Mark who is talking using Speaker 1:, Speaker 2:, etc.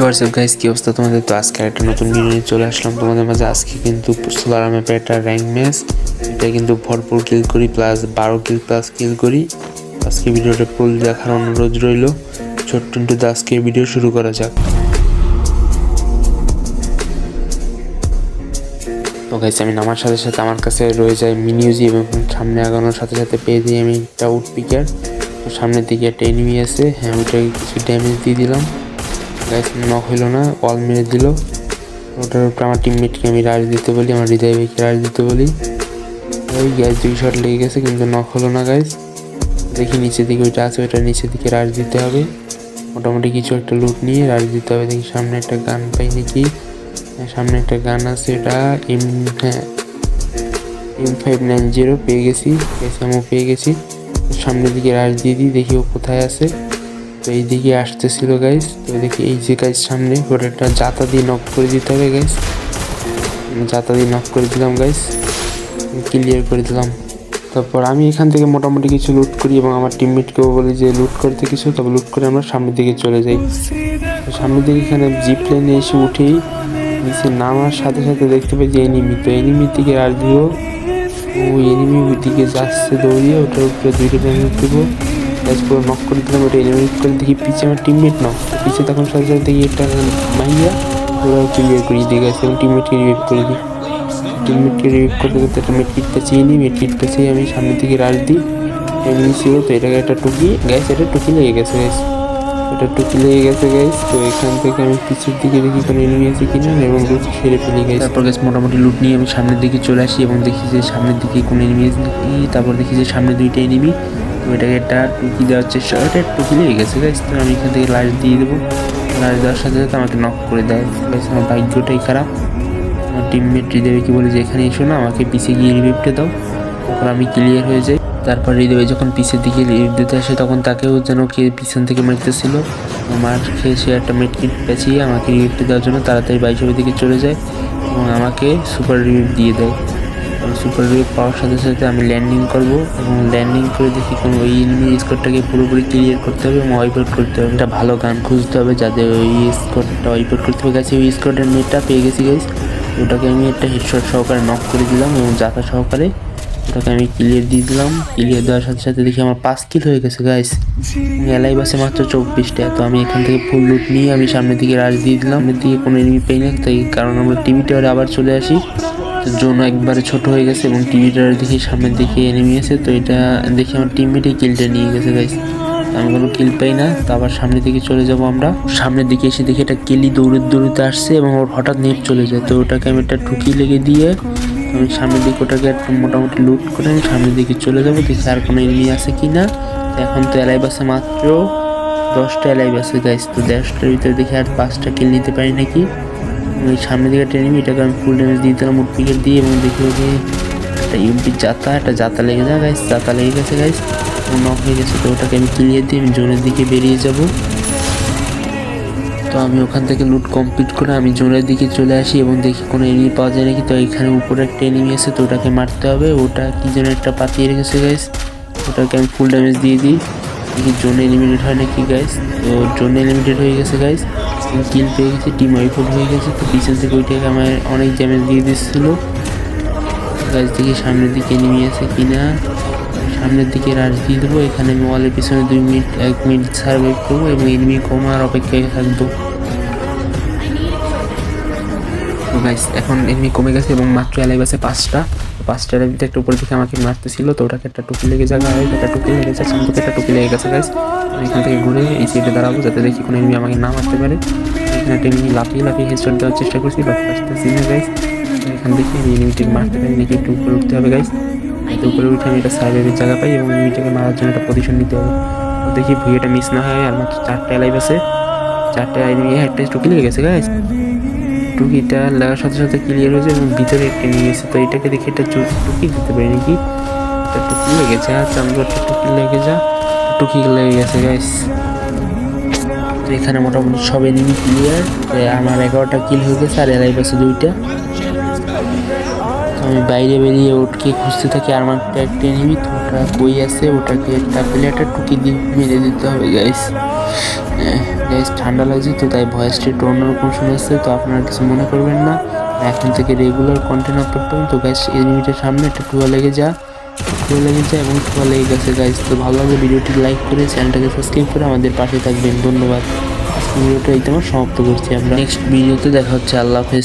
Speaker 1: WhatsApp guys কি অবস্থা তোমাদের? তো আজকে একটা নতুন ভিডিও নিয়ে চলে আসলাম। তোমাদের মাঝে আজকে কিন্তু সোলার ম্যাপে একটা র্যাঙ্ক ম্যাচ এটা কিন্তু ভরপুর কিল করি প্লাস বারো কিল প্লাস কিল করি। আজকে ভিডিওটা ফুল দেখার অনুরোধ রইল। ছোট্ট একটু আজকে ভিডিও শুরু করা যাক। তো গাইস আমি নামার সাথে সাথে আমার কাছে রয়ে যায় মিনিউজি এবং সামনে আগানোর সাথে সাথে পেয়ে দিই আমি একটা উড পিকার তো সামনের দিকে একটা এনিমি আছে। হ্যাঁ ওইটাকে কিছু ড্যামেজ দিয়ে দিলাম। গাইস নক হইল না অল মেরে দিল। ওটার উপরে আমার টিমমেটকে আমি রাজ দিতে বলি আমার হৃদয় ভাইকে রাজ দিতে বলি। ওই গ্যাস দুই শট লেগে গেছে কিন্তু নক হলো না গাইস দেখি নিচের দিকে ওইটা আছে ওইটা নিচের দিকে রাজ দিতে হবে। মোটামুটি কিছু একটা লুট নিয়ে রাজ দিতে হবে। দেখি সামনে একটা গান পাই নাকি? হ্যাঁ, সামনে একটা গান আছে এটা এম হ্যাঁ এম ফাইভ নাইন জিরো পেয়ে গেছি। এসএমও পেয়ে গেছি। সামনের দিকে রাজ দিয়ে দিই দেখি ও কোথায় আছে। তো এই দিকে আসতেছিল গাইস তো দেখি এই যে গাইস সামনে ওটা জাতা দিয়ে নক করে দিতে হবে গাইস জাতা দিয়ে নক করে দিলাম গাইস ক্লিয়ার করে দিলাম। তারপর আমি এখান থেকে মোটামুটি কিছু লুট করি এবং আমার টিমমেটকেও বলি যে, লুট করতে কিছু? তবে লুট করে আমরা সামনের দিকে চলে যাই। সামনের দিকে এখানে জিপ প্লেনে এসে উঠেই নিচে নামার সাথে সাথে দেখতে পাই যে এনিমি তো এনিমির দিকে আর দিব ওই এনিমি ওই দিকে যাচ্ছে, দৌড়িয়ে ওটার উপরে দুইটা ড্যামেজ দেবো। গ্যাস পুরো নক করে দিলাম ওটা এলিমিনেট করে দেখি পিছে আমার টিমমেট নক পিছে তখন সাথে সাথে দেখি একটা মাইয়া ওরা ক্লিয়ার করে দিয়ে গেছে এবং টিমমেটকে রিভিভ করে দিই টিমমেটকে রিভিভ করতে করতে একটা মেটকিটটা চেয়ে নিই মেটকিটটা চেয়ে আমি সামনের দিকে রাশ দিই এমনি ছিল তো এটাকে একটা টুকি গ্যাস এটা টুকি লেগে গেছে গ্যাস এটা টুকি লেগে গেছে গ্যাস তো এখান থেকে আমি পিছের দিকে দেখি কোনো এনিমি আছে কিনা এবং লুট সেরে ফেলি গ্যাস তারপর গ্যাস মোটামুটি লুট নিয়ে আমি সামনের দিকে চলে আসি এবং দেখি যে সামনের দিকে কোনো এনিমি আছে তারপর দেখি যে সামনে দুইটা এনিমি এটাকে একটা টুকি দেওয়ার চেষ্টা এটা টুকি লেগে গেছে গাইস তো আমি এখান থেকে লাইট দিয়ে দেবো। লাইট দেওয়ার সাথে সাথে আমাকে নক করে দেয় গাইস আমার ভাগ্যটাই খারাপ। আমার টিমমেট হৃদয় কি বলে যে এখানে এসো না, আমাকে পিছে গিয়ে রিভিভটা দাও, তারপর আমি ক্লিয়ার হয়ে যাই। তারপর হৃদয় যখন পিছের দিকে রিভিভ দিতে আসে, তখন তাকেও যেন কে পিছন থেকে মারতেছিল। আমার খেয়ে সে একটা মেটকিট পেঁচিয়ে আমাকে রিভিভটা দেওয়ার জন্য তাড়াতাড়ি বাইশের দিকে চলে যায় এবং আমাকে সুপার রিভিভ দিয়ে দেয়। সুপার রিভিভ পাওয়ার সাথে সাথে আমি ল্যান্ডিং করব এবং ল্যান্ডিং করে দেখি কোনো ওই এনিমি স্কোরটাকে পুরোপুরি ক্লিয়ার করতে হবে এবং ওয়াইপ আউট করতে হবে। একটা ভালো গান খুঁজতে হবে যাতে ওই স্কোরটা ওয়াইপ আউট করতে হবে। গেছে ওই স্কোরটার নেটটা পেয়ে গেছি গাইস ওটাকে আমি একটা হেডশট সহকারে নক করে দিলাম এবং জাতা সহকারে ওটাকে আমি ক্লিয়ার দিয়ে দিলাম। ক্লিয়ার দেওয়ার সাথে সাথে দেখি আমার পাঁচ কিল হয়ে গেছে গাইস এলাই বাসে মাত্র চব্বিশটা, তো আমি এখান থেকে ফুল লুট নিয়ে আমি সামনের দিকে রাজ দিয়ে দিলাম। দিকে কোনো এনিমি পেয়ে না, তাই কারণ আমরা টিভি টাওয়ারে আবার চলে আসি। জোন একবারে ছোট হয়ে গেছে এবং টিভি টাওয়ারে দেখি সামনের দিকে এনিমি আছে তো এটা দেখি আমার টিমমেটই কিলটা নিয়ে গেছে গাইস আমি কোনো কিল পাই না, তো আবার সামনের দিকে চলে যাব আমরা। সামনের দিকে এসে দেখি একটা কেলি দৌড়ে দৌড়িতে আসছে এবং ওর হঠাৎ নেট চলে যায়। তো ওটাকে আমি একটা ঠুকি লেগে দিয়ে আমি সামনের দিকে ওটাকে একটা মোটামুটি লুট করে আমি সামনের দিকে চলে যাব, দেখি আর কোনো এনিমি আছে কি না এখন তো এলাই বাসে মাত্র দশটা এলাই বাসে গাইস তো দশটার ভিতরে দেখি আর পাঁচটা কিল নিতে পারি নাকি। ওই সামনের দিকে এনিমি এটাকে আমি ফুল ড্যামেজ দিয়ে দিলাম উড পিকেট দিয়ে এবং দেখি ওকে একটা ইউপি জাতা, একটা জাতা লেগে যায় গাইস জাতা লেগে গেছে গাইস নক হয়ে গেছে, তো ওটাকে আমি ক্লিয়ার দিয়ে আমি জোনের দিকে বেরিয়ে যাব। তো আমি ওখান থেকে লুট কমপ্লিট করে আমি জোনের দিকে চলে আসি এবং দেখি কোনো এনিমি পাওয়া যায় নাকি, তো এখানে উপরে একটা এনিমি আছে, তো ওটাকে মারতে হবে, ওটা কি যেন একটা পাতিয়ে রেখেছে গাইস ওটাকে আমি ফুল ড্যামেজ দিয়ে দিই। দেখি জোন এলিমিনেট হয় নাকি গাইস তো জোন এলিমিনেট হয়ে গেছে গাইস কিল পেয়ে গেছি টিম ওয়াইফ হয়ে গেছে, তো পিছন থেকে ওইটাকে আমার অনেক ড্যামেজ দিয়ে দিচ্ছিল। গাছ দেখি সামনের দিকে এনিমি আছে কিনা। সামনের দিকে রাশ দিয়ে দেবো, এখানে আমি ওয়ালের পিছনে দুই মিনিট, এক মিনিট সার্ভাইভ করব এবং এনিমি কমার অপেক্ষায় থাকব। গাইস এখন এনিমি কমে গেছে এবং মাত্র এলাই আছে পাঁচটা। পাঁচটা এলাইভিতে একটা উপর দিকে আমাকে মারতেছিল, তো ওটাকে একটা টুকি লেগে জায়গা হয় একটা টুকি লেগে যায় সামনে একটা টুকি লেগে গেছে গাইস আমি এখান থেকে ঘুরে এই সাইডে দাঁড়াবো, যাতে দেখি কোনো এমনি আমাকে না মারতে পারে। এখানে একটা এনিমি লাফিয়ে লাফিয়ে হেডশট দেওয়ার চেষ্টা করছি বাট পারতেছি না গাইস এখান থেকে আমি এনিমিটিকে মারতে পারি, নাকি একটু উপরে উঠতে হবে গাইস এতে উপরে উঠে আমি একটা সার্ভাইভের জায়গা পাই এবং এনিমিটাকে মারার জন্য একটা পজিশন নিতে হবে। তো দেখি ভুইয়েটা মিস না হয়, আর মাত্র চারটে লাইভ আছে। চারটে এনিমি একটা টুকি লেগে গেছে গাইস টুকিটা লাগার সাথে সাথে ক্লিয়ার হয়েছে এবং ভিতরে একটা নিয়ে গেছে তো এটাকে দেখে এটা টুকি দিতে পারি নাকি? একটা টুকি লেগে যা চান্দু একটা টুকি লেগে যা, টুকি লেগে গেছে গাইস তো এখানে মোটামুটি সব এনিমি ক্লিয়ার আমার এগারোটা কিল হয়ে গেছে আর এলাই পাশে দুইটা। আমি বাইরে বেরিয়ে ওটকে খুঁজতে থাকি, আর আমার একটা এনিমি তো ওটা বই আছে? ওটাকে একটা পেলে একটা টুকি দিয়ে মেরে দিতে হবে গাইস গাইস ঠান্ডা লাগছে তো, তাই ভয়েসটি একটু অন্যরকম শুনেছে তো আপনারা কিছু মনে করবেন না। এখন থেকে রেগুলার কন্টেন্ট আপলোড করুন। তো গাইস এনিমিটার সামনে একটা টুয়া লেগে যা, টুয়া লেগে যা এবং টুয়া লেগে গেছে। গাইস তো ভালো লাগলে ভিডিওটি লাইক করে চ্যানেলটাকে সাবস্ক্রাইব করে আমাদের পাশে থাকবেন। ধন্যবাদ। ভিডিওটা এই তোমার সমাপ্ত করছি। আমরা নেক্সট ভিডিওতে দেখা হচ্ছে। আল্লাহ হাফেজ।